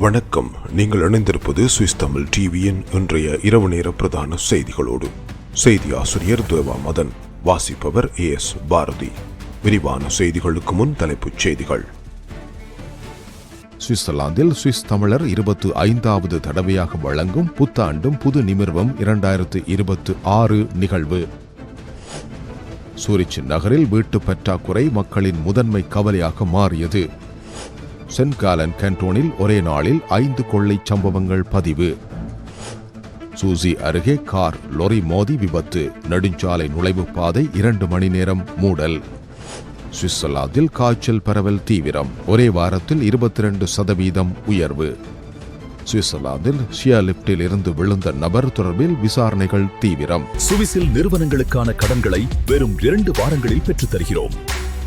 வணக்கம். நீங்கள் இணைந்திருப்பது சுவிஸ் தமிழ் டிவியின் இன்றைய இரவு நேர பிரதான செய்திகளோடு. செய்தி ஆசிரியர் தேவா மதன் வாசிப்பவர் ஏ எஸ் பாரதி. விரிவான செய்திகளுக்கு முன் தலைப்புச் செய்திகள். சுவிட்சர்லாந்தில் சுவிஸ் தமிழர் இருபத்து ஐந்தாவது தடவையாக வழங்கும் புத்தாண்டும் புது நிமிர்வம் இரண்டாயிரத்து இருபத்து ஆறு நிகழ்வு. சூரிச் நகரில் வீட்டு பற்றாக்குறை மக்களின் முதன்மை கவலையாக மாறியது. சென்காலன் காலன் ஒரே நாளில் ஐந்து கொள்ளை சம்பவங்கள் பதிவு. சூசி அருகே கார் லொரி மோதி விபத்து. நெடுஞ்சாலை நுழைவு பாதை இரண்டு மணி நேரம் மூடல். சுவிட்சர்லாந்தில் காய்ச்சல் பரவல் தீவிரம். ஒரே வாரத்தில் இருபத்தி ரெண்டு சதவீதம் உயர்வு. சுவிட்சர்லாந்தில் ஷியா லிப்டில் இருந்து விழுந்த நபர் தொடர்பில் விசாரணைகள் தீவிரம். சுவிசில் நிறுவனங்களுக்கான கடன்களை வெறும் இரண்டு வாரங்களில் பெற்றுத் தருகிறோம்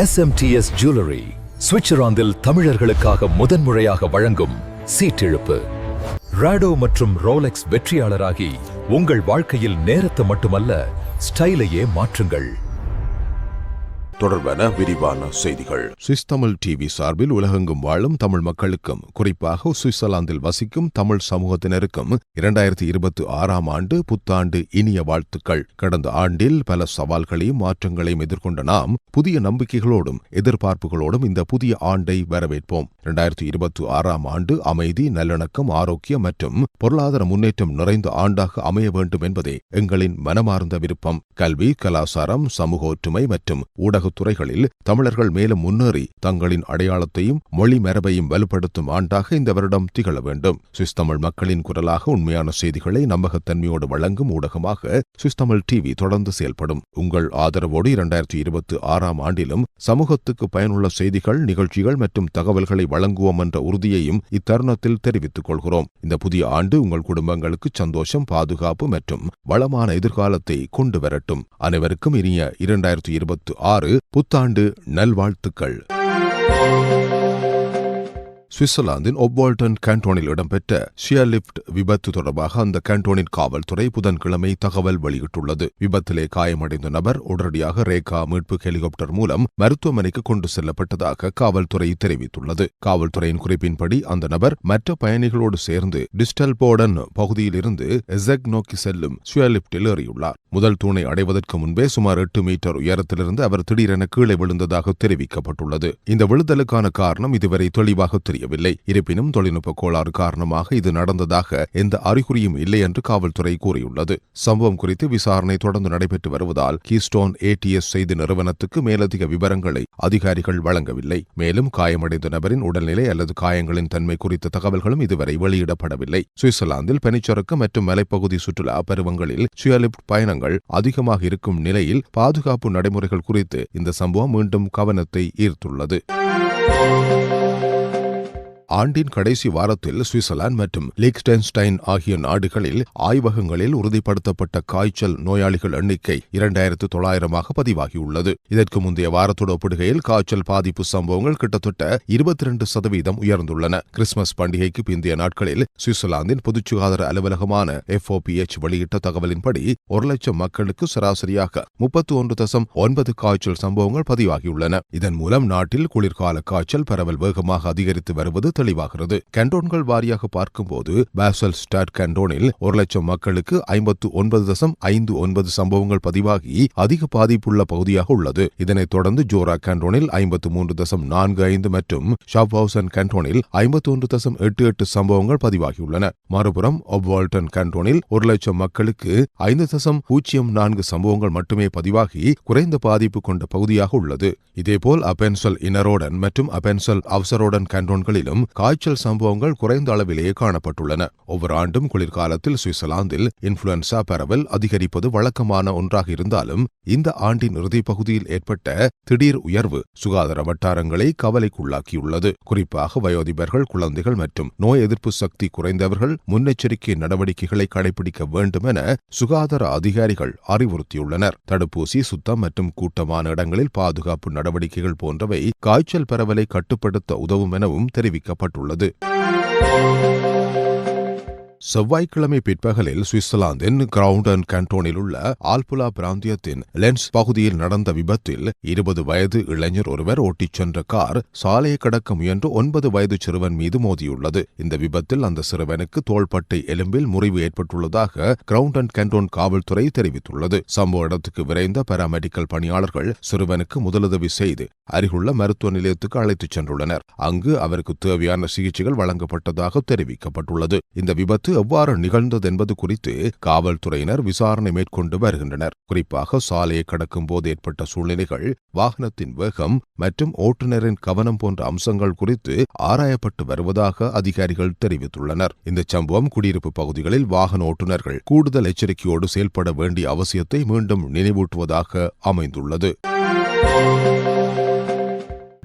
எஸ்எம்டிஎஸ் ஜுவல்லரி சுவிட்சர்லாந்தில் தமிழர்களுக்காக முதன்முறையாக வழங்கும் சீட்டிழுப்பு. ராடோ மற்றும் ரோலெக்ஸ் வெற்றியாளராகி உங்கள் வாழ்க்கையில் நேரத்தை மட்டுமல்ல ஸ்டைலையே மாற்றுங்கள். தொடர்பான விரிவான செய்திகள். சுவிஸ் தமிழ் டிவி சார்பில் உலகெங்கும் வாழும் தமிழ் மக்களுக்கும் குறிப்பாக சுவிட்சர்லாந்தில் வசிக்கும் தமிழ் சமூகத்தினருக்கும் இரண்டாயிரத்தி இருபத்தி ஆறாம் ஆண்டு புத்தாண்டு இனிய வாழ்த்துக்கள். கடந்த ஆண்டில் பல சவால்களையும் மாற்றங்களையும் எதிர்கொண்ட நாம் புதிய நம்பிக்கைகளோடும் எதிர்பார்ப்புகளோடும் இந்த புதிய ஆண்டை வரவேற்போம். இரண்டாயிரத்தி இருபத்தி ஆறாம் ஆண்டு அமைதி நல்லிணக்கம் ஆரோக்கியம் மற்றும் பொருளாதார முன்னேற்றம் நிறைந்த ஆண்டாக அமைய வேண்டும் என்பதே எங்களின் மனமார்ந்த விருப்பம். கல்வி கலாசாரம் சமூக ஒற்றுமை மற்றும் ஊடக ஊடகத் துறைகளில் தமிழர்கள் மேலும் முன்னேறி தங்களின் அடையாளத்தையும் மொழி மரபையும் வலுப்படுத்தும் ஆண்டாக இந்த வருடம் திகழ வேண்டும். சுவிஸ் தமிழ் மக்களின் குரலாக உண்மையான செய்திகளை நம்பகத்தன்மையோடு வழங்கும் ஊடகமாக சுவிஸ் தமிழ் டிவி தொடர்ந்து செயல்படும். உங்கள் ஆதரவோடு இரண்டாயிரத்தி இருபத்தி ஆறாம் ஆண்டிலும் சமூகத்துக்கு பயனுள்ள செய்திகள் நிகழ்ச்சிகள் மற்றும் தகவல்களை வழங்குவோம் என்ற உறுதியையும் இத்தருணத்தில் தெரிவித்துக் கொள்கிறோம். இந்த புதிய ஆண்டு உங்கள் குடும்பங்களுக்கு சந்தோஷம் பாதுகாப்பு மற்றும் வளமான எதிர்காலத்தை கொண்டு வரட்டும். அனைவருக்கும் இனிய இரண்டாயிரத்தி இருபத்தி ஆறு புத்தாண்டு நல்வாழ்த்துக்கள். சுவிட்சர்லாந்தின் ஒப்வால்டன் கேண்டோனில் இடம்பெற்ற ஷியர்லிப்ட் விபத்து தொடர்பாக அந்த கேண்டோனின் காவல்துறை புதன்கிழமை தகவல் வெளியிட்டுள்ளது. விபத்திலே காயமடைந்த நபர் உடனடியாக ரேகா மீட்பு ஹெலிகாப்டர் மூலம் மருத்துவமனைக்கு கொண்டு செல்லப்பட்டதாக காவல்துறை தெரிவித்துள்ளது. காவல்துறையின் குறிப்பின்படி அந்த நபர் மற்ற பயணிகளோடு சேர்ந்து டிஸ்டல் போர்டன் பகுதியில் இருந்து எசக் நோக்கி செல்லும் ஷியர்லிப்டில் ஏறியுள்ளார். முதல் தூணை அடைவதற்கு முன்பே சுமார் எட்டு மீட்டர் உயரத்திலிருந்து அவர் திடீரென கீழே விழுந்ததாக தெரிவிக்கப்பட்டுள்ளது. இந்த விழுதலுக்கான காரணம் இதுவரை தெளிவாக தெரியவில்லை. இருப்பினும் தொழில்நுட்ப கோளாறு காரணமாக இது நடந்ததாக எந்த அறிகுறியும் இல்லை என்று காவல்துறை கூறியுள்ளது. சம்பவம் குறித்து விசாரணை தொடர்ந்து நடைபெற்று வருவதால் கீஸ்டோன் ஏடிஎஸ் செய்தி நிறுவனத்துக்கு மேலதிக விவரங்களை அதிகாரிகள் வழங்கவில்லை. மேலும் காயமடைந்த நபரின் உடல்நிலை அல்லது காயங்களின் தன்மை குறித்த தகவல்களும் இதுவரை வெளியிடப்படவில்லை. சுவிட்சர்லாந்தில் பனிச்சறுக்கு மற்றும் மலைப்பகுதி சுற்றுலா பருவங்களில் சுயலிப்ட் பயணங்கள் அதிகமாக இருக்கும் நிலையில் பாதுகாப்பு நடைமுறைகள் குறித்து இந்த சம்பவம் மீண்டும் கவனத்தை ஈர்த்துள்ளது. ஆண்டின் கடைசி வாரத்தில் சுவிட்சர்லாந்து மற்றும் லிக்ஸ்டென்ஸ்டைன் ஆகிய நாடுகளில் ஆய்வகங்களில் உறுதிப்படுத்தப்பட்ட காய்ச்சல் நோயாளிகள் எண்ணிக்கை இரண்டாயிரத்து தொள்ளாயிரமாக பதிவாகியுள்ளது. இதற்கு முந்தைய வாரத்தோடு ஒப்பிடுகையில் காய்ச்சல் பாதிப்பு சம்பவங்கள் கிட்டத்தட்ட இருபத்தி இரண்டு சதவீதம் உயர்ந்துள்ளன. கிறிஸ்துமஸ் பண்டிகைக்கு பிந்தைய நாட்களில் சுவிட்சர்லாந்தின் பொதுச் சுகாதார அலுவலகமான எஃப்ஓபிஎச் வெளியிட்ட தகவலின்படி ஒரு லட்சம் மக்களுக்கு சராசரியாக முப்பத்தி ஒன்று தசம் ஒன்பது காய்ச்சல் சம்பவங்கள் பதிவாகியுள்ளன. இதன் மூலம் நாட்டில் குளிர்கால காய்ச்சல் பரவல் வேகமாக அதிகரித்து வருவது தெளிவாகிறது. கண்டோன்கள் வாரியாக பார்க்கும்போது பாசல் ஸ்டாட் கண்டோனில் ஒரு லட்சம் மக்களுக்கு ஐம்பத்து ஒன்பது தசம் ஐந்து ஒன்பது சம்பவங்கள் பதிவாகி அதிக பாதிப்புள்ள பகுதியாக உள்ளது. இதனைத் தொடர்ந்து ஜோரா கண்டோனில் ஐம்பத்து மூன்று தசம் நான்கு ஐந்து மற்றும் ஷாப்ஹவுசன் கண்டோனில் ஐம்பத்தி ஒன்று தசம் எட்டு எட்டு சம்பவங்கள் பதிவாகியுள்ளன. மறுபுறம் ஒப்வால்டன் கண்டோனில் ஒரு லட்சம் மக்களுக்கு ஐந்து தசம் பூஜ்ஜியம் நான்கு சம்பவங்கள் மட்டுமே பதிவாகி குறைந்த பாதிப்பு கொண்ட பகுதியாக உள்ளது. இதேபோல் அபென்சல் இனரோடன் மற்றும் அபென்சல் அவசரோடன் கண்டோன்களிலும் காய்ச்சல் சம்பவங்கள் குறைந்த அளவிலேயே காணப்பட்டுள்ளன. ஒவ்வொரு ஆண்டும் குளிர்காலத்தில் சுவிட்சர்லாந்தில் இன்ஃபுளுன்சா பரவல் அதிகரிப்பது வழக்கமான ஒன்றாக இருந்தாலும் இந்த ஆண்டின் இறுதிப்பகுதியில் ஏற்பட்ட திடீர் உயர்வு சுகாதார வட்டாரங்களை கவலைக்குள்ளாக்கியுள்ளது. குறிப்பாக வயோதிபர்கள் குழந்தைகள் மற்றும் நோய் எதிர்ப்பு சக்தி குறைந்தவர்கள் முன்னெச்சரிக்கை நடவடிக்கைகளை கடைபிடிக்க வேண்டும் என சுகாதார அதிகாரிகள் அறிவுறுத்தியுள்ளனர். தடுப்பூசி சுத்தம் மற்றும் கூட்டமான இடங்களில் பாதுகாப்பு நடவடிக்கைகள் போன்றவை காய்ச்சல் பரவலை கட்டுப்படுத்த உதவும் எனவும் தெரிவிக்கப்பட்டுள்ளது. செவ்வாய்க்கிழமை பிற்பகலில் சுவிட்சர்லாந்தின் கிரவுண்டன் கண்டோனில் உள்ள ஆல்புலா பிராந்தியத்தின் லென்ஸ் பகுதியில் நடந்த விபத்தில் இருபது வயது இளைஞர் ஒருவர் ஓட்டிச் சென்ற கார் சாலையை கடக்க முயன்று ஒன்பது வயது சிறுவன் மீது மோதியுள்ளது. இந்த விபத்தில் அந்த சிறுவனுக்கு தோள்பட்டை எலும்பில் முறிவு ஏற்பட்டுள்ளதாக கிரவுண்டன் கண்டோன் காவல்துறை தெரிவித்துள்ளது. சம்பவ இடத்துக்கு விரைந்த பாராமெடிக்கல் பணியாளர்கள் சிறுவனுக்கு முதலுதவி செய்து அருகுள்ள மருத்துவ நிலையத்துக்கு அழைத்துச் சென்றுள்ளனர். அங்கு அவருக்கு தேவையான சிகிச்சைகள் வழங்கப்பட்டதாக தெரிவிக்கப்பட்டுள்ளது. இந்த விபத்து எவ்வாறு நிகழ்ந்தது என்பது குறித்து காவல்துறையினர் விசாரணை மேற்கொண்டு வருகின்றனர். குறிப்பாக சாலையை கடக்கும் போது ஏற்பட்ட சூழ்நிலைகள் வாகனத்தின் வேகம் மற்றும் ஓட்டுநரின் கவனம் போன்ற அம்சங்கள் குறித்து ஆராயப்பட்டு வருவதாக அதிகாரிகள் தெரிவித்துள்ளனர். இந்த சம்பவம் குடியிருப்பு பகுதிகளில் வாகன ஓட்டுநர்கள் கூடுதல் எச்சரிக்கையோடு செயல்பட வேண்டிய அவசியத்தை மீண்டும் நினைவூட்டுவதாக அமைந்துள்ளது.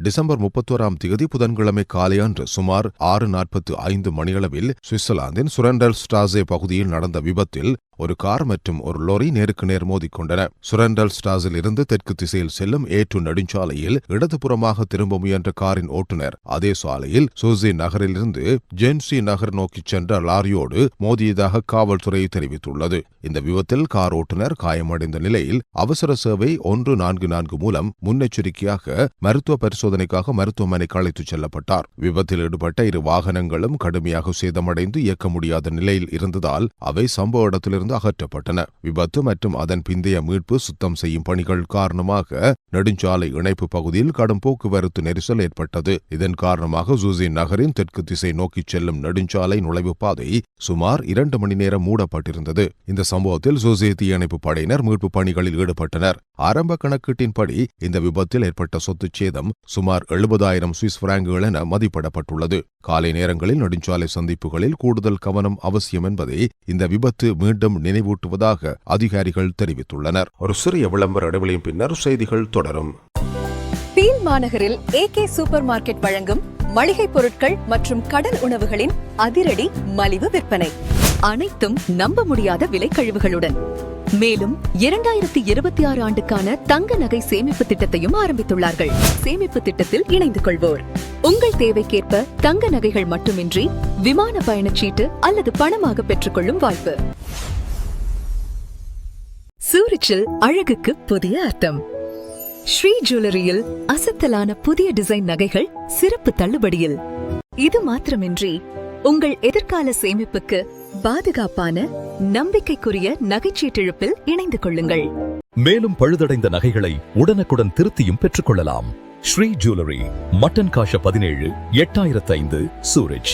டிசம்பர் முப்பத்தோராம் தேதி புதன்கிழமை காலையன்று சுமார் ஆறு நாற்பத்து ஐந்து மணியளவில் சுவிட்சர்லாந்தின் சுரண்டல் ஸ்டாசே பகுதியில் நடந்த விபத்தில் ஒரு கார் மற்றும் ஒரு லொரி நேருக்கு நேர் மோதிக்கொண்டன. சுரண்டல் ஸ்டாஸில் இருந்து தெற்கு திசையில் செல்லும் ஏற்று நெடுஞ்சாலையில் இடதுபுறமாக திரும்ப முயன்ற காரின் ஓட்டுநர். அதே சாலையில் சூசி நகரிலிருந்து ஜென்சி நகர் நோக்கிச் சென்ற லாரியோடு மோதியதாக காவல்துறை தெரிவித்துள்ளது. இந்த விபத்தில் கார் ஓட்டுநர் காயமடைந்த நிலையில் அவசர சேவை ஒன்று நான்கு நான்கு மூலம் முன்னெச்சரிக்கையாக மருத்துவ பரிசோதனைக்காக மருத்துவமனைக்கு அழைத்துச் செல்லப்பட்டார். விபத்தில் ஈடுபட்ட இரு வாகனங்களும் கடுமையாக சேதமடைந்து இயக்க முடியாத நிலையில் இருந்ததால் அவை சம்பவ இடத்திலிருந்து அகற்றப்பட்டன. விபத்து மற்றும் அதன் பிந்தைய மீட்பு சுத்தம் செய்யும் பணிகள் காரணமாக நெடுஞ்சாலை இணைப்பு பகுதியில் கடும் போக்குவரத்து நெரிசல் ஏற்பட்டது. இதன் காரணமாக ஜூசி நகரின் தெற்கு திசை நோக்கிச் செல்லும் நெடுஞ்சாலை நுழைவு பாதை சுமார் இரண்டு மணி நேரம் மூடப்பட்டிருந்தது. இந்த சம்பவத்தில் ஜூசி தீயணைப்பு படையினர் மீட்பு பணிகளில் ஈடுபட்டனர். ஆரம்ப கணக்கீட்டின்படி இந்த விபத்தில் ஏற்பட்ட சொத்து சேதம் சுமார் எழுபதாயிரம் சுவிஸ் பிராங்குகள் என மதிப்பிடப்பட்டுள்ளது. காலை நேரங்களில் நெடுஞ்சாலை சந்திப்புகளில் கூடுதல் கவனம் அவசியம் என்பதை இந்த விபத்து மீண்டும் நினைவூட்டுவதாக அதிகாரிகள் தெரிவித்துள்ளனர். ஒரு சிறிய விளம்பர இடைவெளியின் பின்னர் செய்திகள் தொடரும். பீல் மாநகரில் ஏகே சூப்பர் மார்க்கெட் வழங்கும் மளிகை பொருட்கள் மற்றும் கடல் உணவுகளின் அதிரடி மலிவு விற்பனை. அனைத்தும் நம்ப முடியாத விலை கழிவுகளுடன். மேலும் இரண்டாயிரத்தி இருபத்தி ஆறு ஆண்டுக்கான தங்க நகை சேமிப்பு திட்டத்தையும் ஆரம்பித்துள்ளார்கள். சேமிப்பு திட்டத்தில் இணைந்து கொள்வோர். உங்கள் தேவைக்கேற்ப தங்க நகைகள் மட்டுமின்றி விமான பயணச்சீட்டு அல்லது பணமாக பெற்றுக்கொள்ளும் வாய்ப்பு. சூரிச்சில் அழகுக்கு புதிய அர்த்தம். ஸ்ரீ ஜுவல்லரியில் அசத்தலான புதிய டிசைன் நகைகள் சிறப்பு தள்ளுபடியில். இது மாத்திரமின்றி உங்கள் எதிர்கால சேமிப்புக்கு பாதுகாப்பான நம்பிக்கைக்குரிய நகைச்சீட்டிழப்பில் இணைந்து கொள்ளுங்கள். மேலும் பழுதடைந்த நகைகளை உடனுக்குடன் திருத்தியும் பெற்றுக்கொள்ளலாம் ஸ்ரீ ஜுவல்லரி மட்டன் காஷ பதினேழு எட்டாயிரத்து ஐந்து சூரஜ்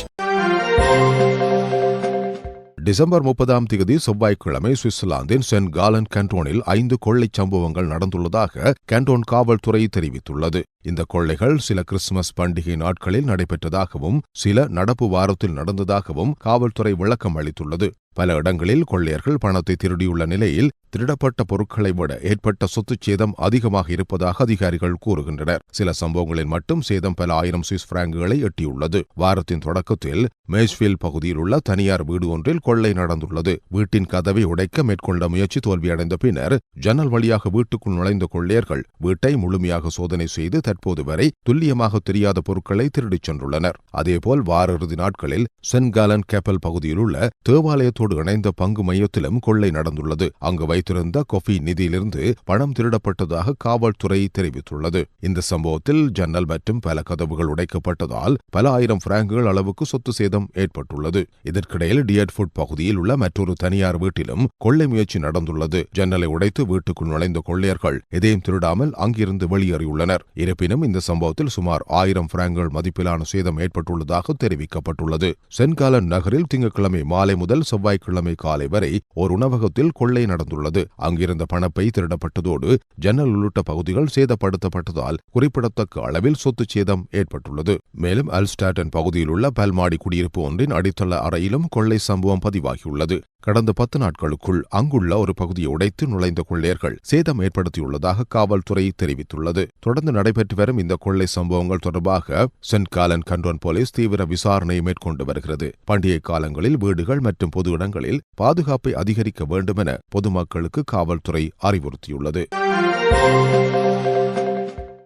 டிசம்பர் முப்பதாம் தேதி செவ்வாய்க்கிழமை சுவிட்சர்லாந்தின் சென்ட் காலன் கண்டோனில் ஐந்து கொள்ளைச் சம்பவங்கள் நடந்துள்ளதாக கண்டோன் காவல்துறை தெரிவித்துள்ளது. இந்த கொள்ளைகள் சில கிறிஸ்துமஸ் பண்டிகை நாட்களில் நடைபெற்றதாகவும் சில நடப்பு வாரத்தில் நடந்ததாகவும் காவல்துறை விளக்கம் அளித்துள்ளது. பல இடங்களில் கொள்ளையர்கள் பணத்தை திருடியுள்ள நிலையில் திருடப்பட்ட பொருட்களை விட ஏற்பட்ட சொத்துச் சேதம் அதிகமாக இருப்பதாக அதிகாரிகள் கூறுகின்றனர். சில சம்பவங்களில் மட்டும் சேதம் பல ஆயிரம் சுவிஸ் பிராங்குகளை எட்டியுள்ளது. வாரத்தின் தொடக்கத்தில் மேஷ்வில் பகுதியில் உள்ள தனியார் வீடு ஒன்றில் கொள்ளை நடந்துள்ளது. வீட்டின் கதவை உடைக்க மேற்கொண்ட முயற்சி தோல்வியடைந்த பின்னர் ஜன்னல் வழியாக வீட்டுக்குள் நுழைந்த கொள்ளையர்கள் வீட்டை முழுமையாக சோதனை செய்து தற்போது வரை துல்லியமாக தெரியாத பொருட்களை திருடிச் சென்றுள்ளனர். அதேபோல் வார இறுதி நாட்களில் சென்காலன் கேப்பல் பகுதியில் உள்ள தேவாலயத்தோடு நிறுவனத்தோடு இணைந்த பங்கு மையத்திலும் கொள்ளை நடந்துள்ளது. அங்கு வைத்திருந்த கொஃபி நிதியிலிருந்து பணம் திருடப்பட்டதாக காவல்துறை தெரிவித்துள்ளது. இந்த சம்பவத்தில் ஜன்னல் மற்றும் பல கதவுகள் உடைக்கப்பட்டதால் பல ஆயிரம் பிராங்குகள் அளவுக்கு சொத்து சேதம் ஏற்பட்டுள்ளது. இதற்கிடையில் டியட்ஃபுட் பகுதியில் உள்ள மற்றொரு தனியார் வீட்டிலும் கொள்ளை முயற்சி நடந்துள்ளது. ஜன்னலை உடைத்து வீட்டுக்குள் நுழைந்த கொள்ளையர்கள் எதையும் திருடாமல் அங்கிருந்து வெளியேறியுள்ளனர். இருப்பினும் இந்த சம்பவத்தில் சுமார் ஆயிரம் பிராங்குகள் மதிப்பிலான சேதம் ஏற்பட்டுள்ளதாக தெரிவிக்கப்பட்டுள்ளது. சென்காலன் நகரில் திங்கட்கிழமை மாலை முதல் செவ்வாய் செவ்வாய்க்கிழமை காலை வரை ஒரு உணவகத்தில் கொள்ளை நடந்துள்ளது. அங்கிருந்த பணப்பை திருடப்பட்டதோடு ஜன்னல் உள்ளிட்ட பகுதிகள் சேதப்படுத்தப்பட்டதால் குறிப்பிடத்தக்க அளவில் சொத்து சேதம் ஏற்பட்டுள்ளது. மேலும் அல்ஸ்டாட்டன் பகுதியில் உள்ள பல்மாடி குடியிருப்பு ஒன்றின் அடித்தள அறையிலும் கொள்ளை சம்பவம் பதிவாகியுள்ளது. கடந்த பத்து நாட்களுக்குள் அங்குள்ள ஒரு பகுதியை உடைத்து நுழைந்த கொள்ளையர்கள் சேதம் ஏற்படுத்தியுள்ளதாக காவல்துறை தெரிவித்துள்ளது. தொடர்ந்து நடைபெற்று வரும் இந்த கொள்ளை சம்பவங்கள் தொடர்பாக சென்ட் காலன் கண்ட்ரோன் போலீஸ் தீவிர விசாரணை மேற்கொண்டு வருகிறது. பண்டிகை காலங்களில் வீடுகள் மற்றும் பொது இடங்களில் பாதுகாப்பை அதிகரிக்க வேண்டுமென பொதுமக்களுக்கு காவல்துறை அறிவுறுத்தியுள்ளது.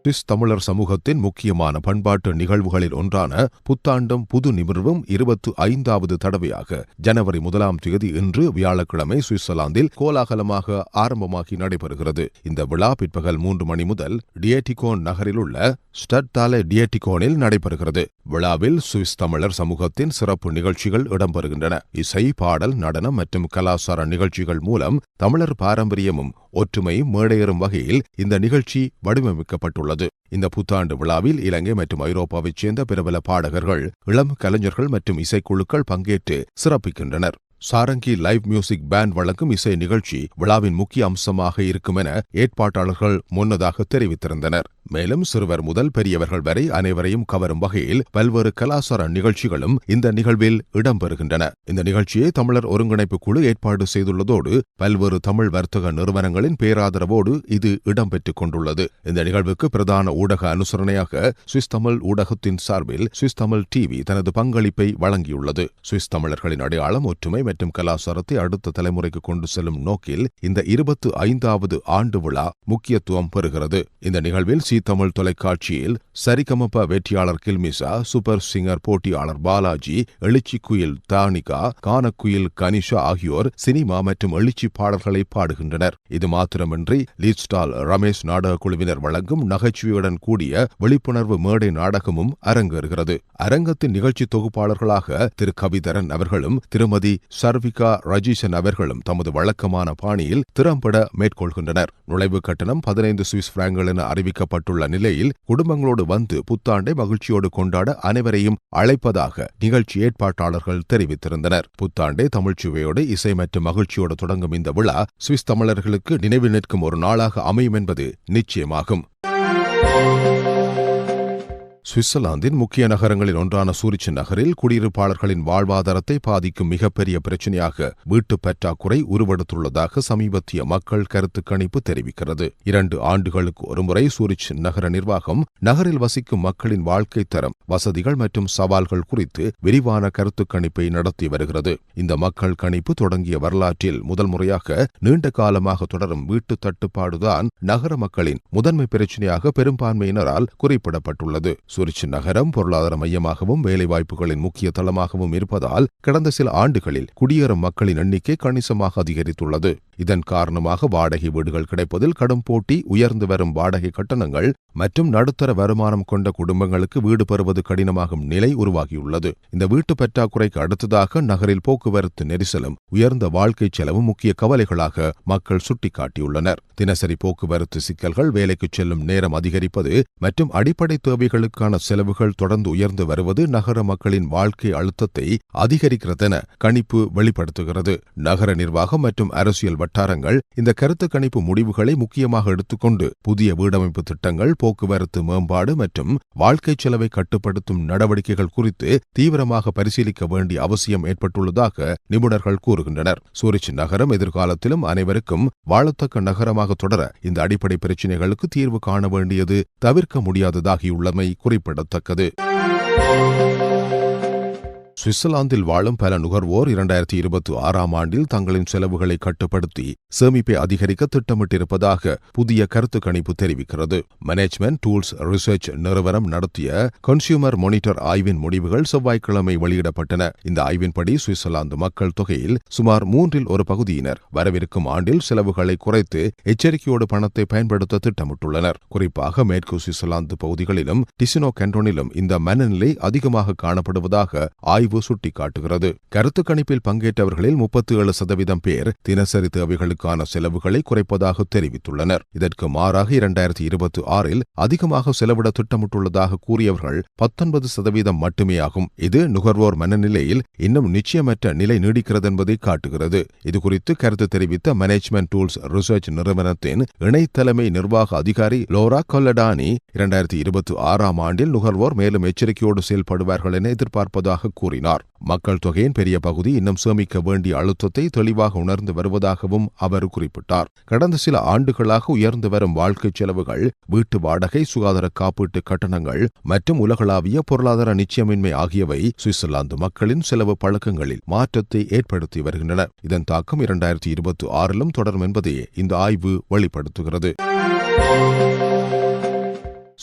சுவிஸ் தமிழர் சமூகத்தின் முக்கியமான பண்பாட்டு நிகழ்வுகளில் ஒன்றான புத்தாண்டும் புது நிமிர்வும் இருபத்து ஐந்தாவது தடவையாக ஜனவரி முதலாம் தேதி இன்று வியாழக்கிழமை சுவிட்சர்லாந்தில் கோலாகலமாக ஆரம்பமாகி நடைபெறுகிறது. இந்த விழா பிற்பகல் மூன்று மணி முதல் டியேட்டிகோன் நகரில் உள்ள ஸ்டட்டாலே டியேட்டிகோனில் நடைபெறுகிறது. விழாவில் சுவிஸ் தமிழர் சமூகத்தின் சிறப்பு நிகழ்ச்சிகள் இடம்பெறுகின்றன. இசை பாடல் நடனம் மற்றும் கலாச்சார நிகழ்ச்சிகள் மூலம் தமிழர் பாரம்பரியமும் ஒற்றுமையும் மேடையேறும் வகையில் இந்த நிகழ்ச்சி வடிவமைக்கப்பட்டுள்ளது. இந்த புத்தாண்டு விழாவில் இலங்கை மற்றும் ஐரோப்பாவைச் சேர்ந்த பிரபல பாடகர்கள் இளம் கலைஞர்கள் மற்றும் இசைக்குழுக்கள் பங்கேற்று சிறப்பிக்கின்றனர். சாரங்கி லைவ் மியூசிக் பேண்ட் வழங்கும் இசை நிகழ்ச்சி விழாவின் முக்கிய அம்சமாக இருக்கும் என ஏற்பாட்டாளர்கள் முன்னதாக தெரிவித்திருந்தனர். மேலும் சிறுவர் முதல் பெரியவர்கள் வரை அனைவரையும் கவரும் வகையில் பல்வேறு கலாச்சார நிகழ்ச்சிகளும் இந்த நிகழ்வில் இடம்பெறுகின்றன. இந்த நிகழ்ச்சியை தமிழர் ஒருங்கிணைப்பு குழு ஏற்பாடு செய்துள்ளதோடு பல்வேறு தமிழ் வர்த்தக நிறுவனங்களின் பேராதரவோடு இது இடம்பெற்றுக் கொண்டுள்ளது. இந்த நிகழ்வுக்கு பிரதான ஊடக அனுசரணையாக சுவிஸ் தமிழ் ஊடகத்தின் சார்பில் சுவிஸ் தமிழ் டிவி தனது பங்களிப்பை வழங்கியுள்ளது. சுவிஸ் தமிழர்களின் அடையாளம் ஒற்றுமை மற்றும் கலாச்சாரத்தை அடுத்த தலைமுறைக்கு கொண்டு செல்லும் நோக்கில் இந்த இருபத்து ஐந்தாவது ஆண்டு விழா முக்கியத்துவம் பெறுகிறது. இந்த நிகழ்வில் சி தமிழ் தொலைக்காட்சியில் சரிகமப வெற்றியாளர் கில்மிசா சூப்பர் சிங்கர் போட்டியாளர் பாலாஜி எழுச்சி குயில் தானிகா கானக்குயில் கனிஷா ஆகியோர் சினிமா மற்றும் எழுச்சி பாடல்களை பாடுகின்றனர். இது மாத்திரமின்றி லீட்ஸ்டால் ரமேஷ் நாடக குழுவினர் வழங்கும் நகைச்சுவையுடன் கூடிய விழிப்புணர்வு மேடை நாடகமும் அரங்கேறுகிறது. அரங்கத்தின் நிகழ்ச்சி தொகுப்பாளர்களாக திரு கவிதரன் அவர்களும் திருமதி சர்விகா ரஜீசன் அவர்களும் தமது வழக்கமான பாணியில் திறம்பட மேற்கொள்கின்றனர். நுழைவு கட்டணம் பதினைந்து சுவிஸ் பிராங்குகள் என அறிவிக்கப்பட்டுள்ள நிலையில் குடும்பங்களோடு வந்து புத்தாண்டை மகிழ்ச்சியோடு கொண்டாட அனைவரையும் அழைப்பதாக நிகழ்ச்சி ஏற்பாட்டாளர்கள் தெரிவித்திருந்தனர். புத்தாண்டை தமிழ்ச்சுவையோடு இசை மற்றும் மகிழ்ச்சியோடு தொடங்கும் இந்த விழா சுவிஸ் தமிழர்களுக்கு நினைவு நிற்கும் ஒரு நாளாக அமையும் என்பது நிச்சயமாகும். சுவிட்சர்லாந்தின் முக்கிய நகரங்களில் ஒன்றான சூரிச் நகரில் குடியிருப்பாளர்களின் வாழ்வாதாரத்தை பாதிக்கும் மிகப்பெரிய பிரச்சனையாக வீட்டு பற்றாக்குறை உருவெடுத்துள்ளதாக சமீபத்திய மக்கள் கருத்து கணிப்பு தெரிவிக்கிறது. இரண்டு ஆண்டுகளுக்கு ஒருமுறை சூரிச் நகர நிர்வாகம் நகரில் வசிக்கும் மக்களின் வாழ்க்கை தரம் வசதிகள் மற்றும் சவால்கள் குறித்து விரிவான கருத்து கணிப்பை நடத்தி வருகிறது. இந்த மக்கள் கணிப்பு தொடங்கிய வரலாற்றில் முதல் முறையாக நீண்ட காலமாக தொடரும் வீட்டு தட்டுப்பாடுதான் நகர மக்களின் முதன்மை பிரச்சனையாக பெரும்பான்மையினரால் குறிப்பிடப்பட்டுள்ளது. சுரிச் நகரம் பொருளாதார மையமாகவும் வேலைவாய்ப்புகளின் முக்கிய தளமாகவும் இருப்பதால் கடந்த சில ஆண்டுகளில் குடியேறும் மக்களின் எண்ணிக்கை கணிசமாக அதிகரித்துள்ளது. இதன் காரணமாக வாடகை வீடுகள் கிடைப்பதில் கடும் போட்டி உயர்ந்து வரும் வாடகை கட்டணங்கள் மற்றும் நடுத்தர வருமானம் கொண்ட குடும்பங்களுக்கு வீடு பெறுவது கடினமாகும் நிலை உருவாகியுள்ளது. இந்த வீட்டு பற்றாக்குறைக்கு அடுத்ததாக நகரில் போக்குவரத்து நெரிசலும் உயர்ந்த வாழ்க்கை செலவும் முக்கிய கவலைகளாக மக்கள் சுட்டிக்காட்டியுள்ளனர். தினசரி போக்குவரத்து சிக்கல்கள் வேலைக்கு செல்லும் நேரம் அதிகரிப்பது மற்றும் அடிப்படை தேவைகளுக்கான செலவுகள் தொடர்ந்து உயர்ந்து வருவது நகர மக்களின் வாழ்க்கை அழுத்தத்தை அதிகரிக்கிறதென கணிப்பு வெளிப்படுத்துகிறது. நகர நிர்வாகம் மற்றும் அரசியல் வட்டாரங்கள் இந்த கருத்து கணிப்பு முடிவுகளை முக்கியமாக எடுத்துக்கொண்டு புதிய வீடமைப்பு திட்டங்கள் போக்குவரத்து மேம்பாடு மற்றும் வாழ்க்கை செலவை கட்டுப்படுத்தும் நடவடிக்கைகள் குறித்து தீவிரமாக பரிசீலிக்க வேண்டிய அவசியம் ஏற்பட்டுள்ளதாக நிபுணர்கள் கூறுகின்றனர். சூரிச் நகரம் எதிர்காலத்திலும் அனைவருக்கும் வாழத்தக்க நகரமாக தொடர இந்த அடிப்படை பிரச்சினைகளுக்கு தீர்வு காண வேண்டியது தவிர்க்க முடியாததாகியுள்ளமை குறிப்பிடத்தக்கது. சுவிட்சர்லாந்தில் வாழும் பல நுகர்வோர் இரண்டாயிரத்தி இருபத்தி ஆறாம் ஆண்டில் தங்களின் செலவுகளை கட்டுப்படுத்தி சேமிப்பை அதிகரிக்க திட்டமிட்டிருப்பதாக புதிய கருத்து கணிப்பு தெரிவிக்கிறது. மேனேஜ்மெண்ட் டூல்ஸ் ரிசர்ச் நிறுவனம் நடத்திய கன்சியூமர் மானிட்டர் ஆய்வின் முடிவுகள் செவ்வாய்க்கிழமை வெளியிடப்பட்டன. இந்த ஆய்வின்படி சுவிட்சர்லாந்து மக்கள் தொகையில் சுமார் மூன்றில் ஒரு பகுதியினர் வரவிருக்கும் ஆண்டில் செலவுகளை குறைத்து எச்சரிக்கையோடு பணத்தை பயன்படுத்த திட்டமிட்டுள்ளனர். குறிப்பாக மேற்கு சுவிட்சர்லாந்து பகுதிகளிலும் டிசினோ கண்டோனிலும் இந்த மனநிலை அதிகமாக காணப்படுவதாக ஆய்வு சுட்டிக்காட்டுகிறது. கருத்து கணிப்பில் பங்கேற்றவர்களில் முப்பத்தி ஏழு சதவீதம் பேர் தினசரி தேவைகளுக்கான செலவுகளை குறைப்பதாக தெரிவித்துள்ளனர். இதற்கு மாறாக இரண்டாயிரத்தி இருபத்தி ஆறில் அதிகமாக செலவிட திட்டமிட்டுள்ளதாக கூறியவர்கள் பத்தொன்பது சதவீதம் மட்டுமே ஆகும். இது நுகர்வோர் மனநிலையில் இன்னும் நிச்சயமற்ற நிலை நீடிக்கிறது என்பதை காட்டுகிறது. இதுகுறித்து கருத்து தெரிவித்த மேனேஜ்மெண்ட் டூல்ஸ் ரிசர்ச் நிறுவனத்தின் இணைத்தலைமை நிர்வாக அதிகாரி லோரா கொல்லடானி இரண்டாயிரத்தி இருபத்தி ஆறாம் ஆண்டில் நுகர்வோர் மேலும் எச்சரிக்கையோடு செயல்படுவார்கள் என எதிர்பார்ப்பதாக கூறினார் மக்கள் தொகையின் பெரிய பகுதி இன்னும் சேமிக்க வேண்டிய அழுத்தத்தை தெளிவாக உணர்ந்து வருவதாகவும் அவர் குறிப்பிட்டார். கடந்த சில ஆண்டுகளாக உயர்ந்து வரும் வாழ்க்கைச் செலவுகள் வீட்டு வாடகை சுகாதார காப்பீட்டு கட்டணங்கள் மற்றும் உலகளாவிய பொருளாதார நிச்சயமின்மை ஆகியவை சுவிட்சர்லாந்து மக்களின் செலவு பழக்கங்களில் மாற்றத்தை ஏற்படுத்தி வருகின்றன. இதன் தாக்கம் இரண்டாயிரத்தி இருபத்தி ஆறிலும் தொடரும் என்பதை இந்த ஆய்வு வெளிப்படுத்துகிறது.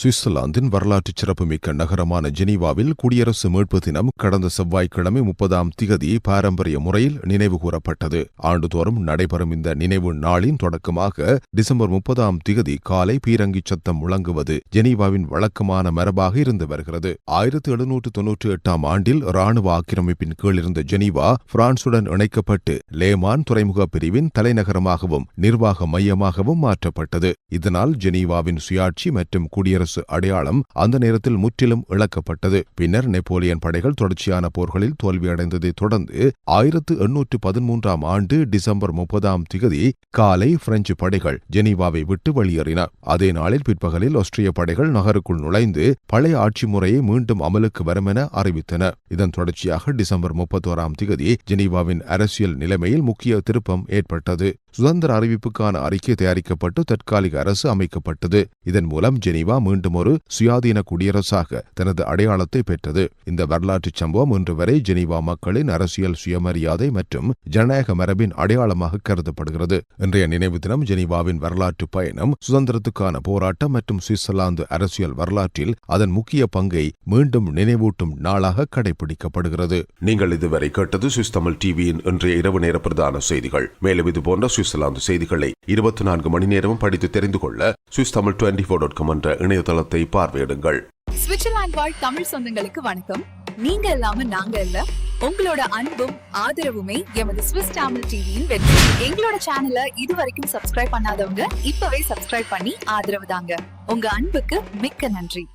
சுவிட்சர்லாந்தின் வரலாற்று சிறப்புமிக்க நகரமான ஜெனீவாவில் குடியரசு மீட்பு தினம் கடந்த செவ்வாய்க்கிழமை முப்பதாம் திகதி பாரம்பரிய முறையில் நினைவு கூறப்பட்டது. ஆண்டுதோறும் நடைபெறும் இந்த நினைவு நாளின் தொடக்கமாக டிசம்பர் முப்பதாம் திகதி காலை பீரங்கி சத்தம் முழங்குவது ஜெனீவாவின் வழக்கமான மரபாக இருந்து வருகிறது. ஆயிரத்தி எழுநூற்று தொன்னூற்றி எட்டாம் ஆண்டில் ராணுவ ஆக்கிரமிப்பின் கீழ் இருந்த ஜெனீவா பிரான்சுடன் இணைக்கப்பட்டு லேமான் துறைமுக பிரிவின் தலைநகரமாகவும் நிர்வாக மையமாகவும் மாற்றப்பட்டது. இதனால் ஜெனீவாவின் சுயாட்சி மற்றும் குடியரசு அடையாளம் அந்த நேரத்தில் முற்றிலும் இழக்கப்பட்டது. பின்னர் நெப்போலியன் படைகள் தொடர்ச்சியான போர்களில் தோல்வியடைந்ததை தொடர்ந்து ஆயிரத்து எண்ணூற்று பதிமூன்றாம் ஆண்டு டிசம்பர் முப்பதாம் திகதி காலை பிரெஞ்சு படைகள் ஜெனீவாவை விட்டு வெளியேறின. அதே நாளில் பிற்பகலில் ஆஸ்திரிய படைகள் நகருக்குள் நுழைந்து பழைய ஆட்சி முறையை மீண்டும் அமலுக்கு வரும் என அறிவித்தன. இதன் தொடர்ச்சியாக டிசம்பர் முப்பத்தோராம் திகதி ஜெனீவாவின் அரசியல் நிலைமையில் முக்கிய திருப்பம் ஏற்பட்டது. சுதந்திர அறிவிப்புக்கான அறிக்கை தயாரிக்கப்பட்டு தற்காலிக அரசு அமைக்கப்பட்டது. இதன் மூலம் ஜெனீவா மீண்டும் ஒரு சுயாதீன குடியரசாக தனது அடையாளத்தை பெற்றது. இந்த வரலாற்று சம்பவம் இன்று வரை ஜெனீவா மக்களின் அரசியல் சுயமரியாதை மற்றும் ஜனநாயக மரபின் அடையாளமாக கருதப்படுகிறது. இன்றைய நினைவு தினம் ஜெனீவாவின் வரலாற்று பயணம் சுதந்திரத்துக்கான போராட்டம் மற்றும் சுவிட்சர்லாந்து அரசியல் வரலாற்றில் அதன் முக்கிய பங்கை மீண்டும் நினைவூட்டும் நாளாக கடைபிடிக்கப்படுகிறது. நீங்கள் இதுவரை கேட்டது சுவிஸ் தமிழ் டிவியின் இன்றைய இரவு நேர பிரதான செய்திகள். மேலும் இதுபோன்ற சுவிட்சர்லாந்து செய்திகளை இருபத்தி நான்கு மணி நேரமும் படித்து தெரிந்து கொள்ள Swiss Tamil twenty four dot com என்ற இணையதளத்தை பார்வையிடுங்கள். சுவிட்சர்லாந்து வாழ் தமிழ் சொந்தங்களுக்கு வணக்கம். நீங்க இல்லாம நாங்க இல்ல. உங்களோட அன்பும் ஆதரவுமே எமது ஸ்விஸ் தமிழ் டிவியின் வெற்றி. எங்களோட சேனலை இதுவரைக்கும் சப்ஸ்கிரைப் பண்ணாதவங்க இப்பவே சப்ஸ்கிரைப் பண்ணி ஆதரவு தாங்க. உங்க அன்புக்கு மிக்க நன்றி.